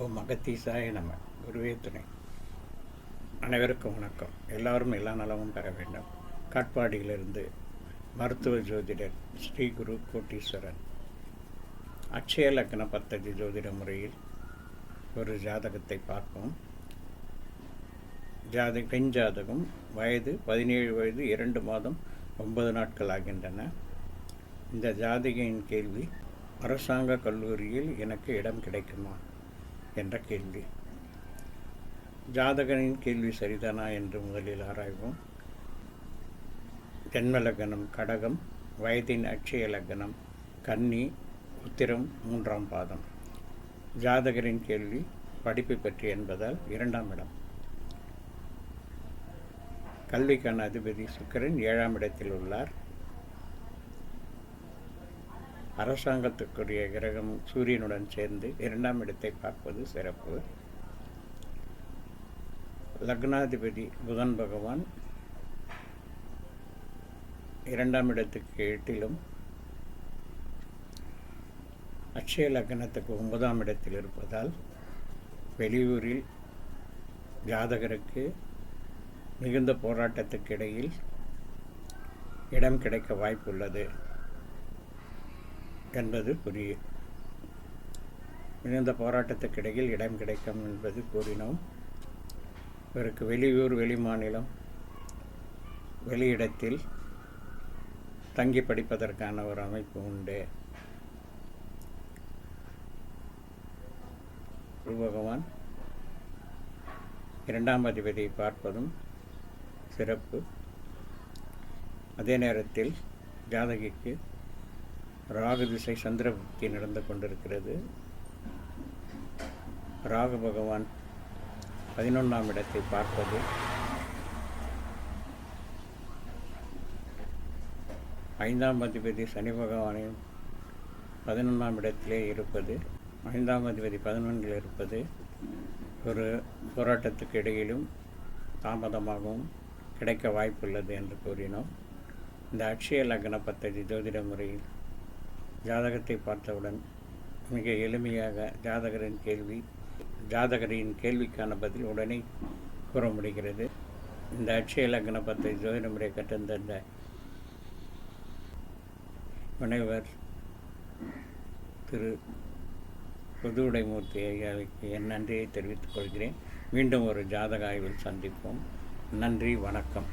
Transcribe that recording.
அகத்தீசாய நம்ம குருவே துணை. அனைவருக்கும் வணக்கம். எல்லாரும் எல்லா நலமும் பெற வேண்டும். காட்பாடியிலிருந்து மருத்துவ ஜோதிடர் ஸ்ரீ குரு கோட்டீஸ்வரன். அட்சய லக்ன பத்ததி ஜோதிட முறையில் ஒரு ஜாதகத்தை பார்ப்போம். ஜாத பெண் ஜாதகம் வயது பதினேழு வயது இரண்டு மாதம் ஒன்பது நாட்கள் ஆகின்றன. இந்த ஜாதகியின் கேள்வி அரசாங்க கல்லூரியில் எனக்கு இடம் கிடைக்குமா? என்ற கேள்வி. ஜாதகனின் கேள்வி சரிதானா என்று முதலில் ஆராய்வோம். ஜென்ம லக்னம் கடகம் வயதின் அட்சய லக்னம் கன்னி உத்திரம் மூன்றாம் பாதம். ஜாதகரின் கேள்வி படிப்பு பற்றி என்பதால் இரண்டாம் இடம். கல்விக்கான அதிபதி சுக்கரன் ஏழாம் இடத்தில் உள்ளார். அரசாங்கத்துக்குரிய கிரகம் சூரியனுடன் சேர்ந்து இரண்டாம் இடத்தை பார்ப்பது சிறப்பு. லக்னாதிபதி புதன் பகவான் இரண்டாம் இடத்துக்கு எட்டிலும் அட்சய லக்னத்துக்கு ஒன்பதாம் இடத்தில் இருப்பதால் வெளியூரில் ஜாதகருக்கு மிகுந்த போராட்டத்துக்கு இடையில் இடம் கிடைக்க வாய்ப்புள்ளது. என்பது புரிய மிகுந்த போராட்டத்துக்கிடையில் இடம் கிடைக்கும் என்பது கூறினோம். இவருக்கு வெளியூர் வெளிமாநிலம் வெளியிடத்தில் தங்கி படிப்பதற்கான ஒரு அமைப்பு உண்டு. குரு பகவான் இரண்டாம் அதிபதியை பார்ப்பதும் சிறப்பு. அதே நேரத்தில் ஜாதகிக்கு ராகு திசை சந்திரபுக்தி நடந்து கொண்டிருக்கிறது. ராகு பகவான் பதினொன்றாம் இடத்தை பார்ப்பது. ஐந்தாம் அதிபதி சனி பகவானையும் பதினொன்றாம் இடத்திலே இருப்பது. ஐந்தாம் அதிபதி பதினொன்றில் இருப்பது ஒரு போராட்டத்துக்கு இடையிலும் தாமதமாகவும் கிடைக்க வாய்ப்புள்ளது என்று கூறினோம். இந்த அக்ஷய லக்ன பத்ததி ஜோதிட முறையில் ஜாதகத்தை பார்த்தவுடன் மிக எளிமையாக ஜாதகரின் கேள்வி ஜாதகரின் கேள்விக்கான பதில் உடனே கூற முடிகிறது. இந்த அட்சய லக்ன பத்தை ஜோதிட முறை கற்றிருந்த முனைவர் திரு புதுவுடைமூர்த்தி ஐயாவுக்கு என் நன்றியை தெரிவித்துக் கொள்கிறேன். மீண்டும் ஒரு ஜாதக ஆய்வில் சந்திப்போம். நன்றி வணக்கம்.